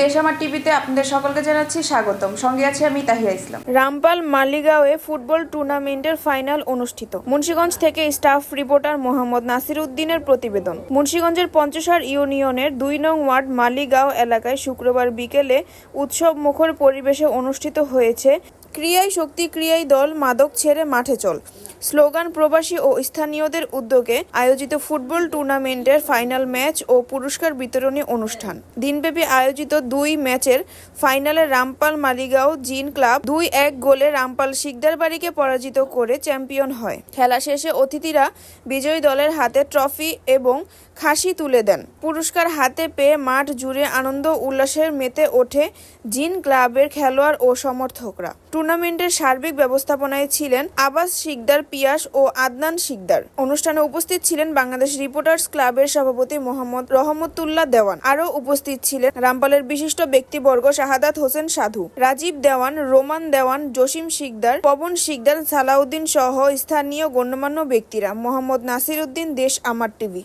দেশ আমার টিভিতে আপনাদের সকলকে জানাচ্ছি স্বাগতম। সঙ্গে আছি আমি তাহিয়া ইসলাম। রামপাল মালিগাঁওয়ে ফুটবল টুর্নামেন্টের ফাইনাল অনুষ্ঠিত। মুন্সীগঞ্জ থেকে স্টাফ রিপোর্টার মোহাম্মদ নাসির উদ্দিনের প্রতিবেদন। মুন্সীগঞ্জের পঞ্চসার ইউনিয়নের দুই নং ওয়ার্ড মালিগাঁও এলাকায় শুক্রবার বিকেলে উৎসব মুখর পরিবেশে অনুষ্ঠিত হয়েছে ক্রিয়াই শক্তি, ক্রিয়াই দল, মাদক ছেড়ে মাঠে চল। স্লোগান, প্রবাসী ও স্থানীয়দের উদ্যোগে আয়োজিত ফুটবল টুর্নামেন্টের ফাইনাল ম্যাচ ও পুরস্কার বিতরণী অনুষ্ঠান। দিনব্যাপী আয়োজিত দুই ম্যাচের ফাইনালে রামপাল মালিগাঁও জিন ক্লাব দুই এক গোলে রামপাল শিকদার বাড়িকে পরাজিত করে চ্যাম্পিয়ন হয়। খেলা শেষে অতিথিরা বিজয়ী দলের হাতে ট্রফি এবং খাসি তুলে দেন। পুরস্কার হাতে পেয়ে মাঠ জুড়ে আনন্দ উল্লাসের মেতে ওঠে জিন ক্লাবের খেলোয়াড় ও সমর্থকরা। টুর্নামেন্টের সার্বিক ব্যবস্থাপনায় ছিলেন আবাস শিকদার, পিয়াস ও আদনান শিকদার। অনুষ্ঠানে উপস্থিত ছিলেন বাংলাদেশ রিপোর্টার্স ক্লাবের সভাপতি মোহাম্মদ রহমতুল্লাহ দেওয়ান। আরও উপস্থিত ছিলেন রামপালের বিশিষ্ট ব্যক্তিবর্গ শাহাদাত হোসেন সাধু, রাজীব দেওয়ান, রোমান দেওয়ান, জসিম শিকদার, পবন শিকদার, সালাউদ্দিন সহ স্থানীয় গণ্যমান্য ব্যক্তিরা। মোহাম্মদ নাসির উদ্দিন দেশ আমার টিভি।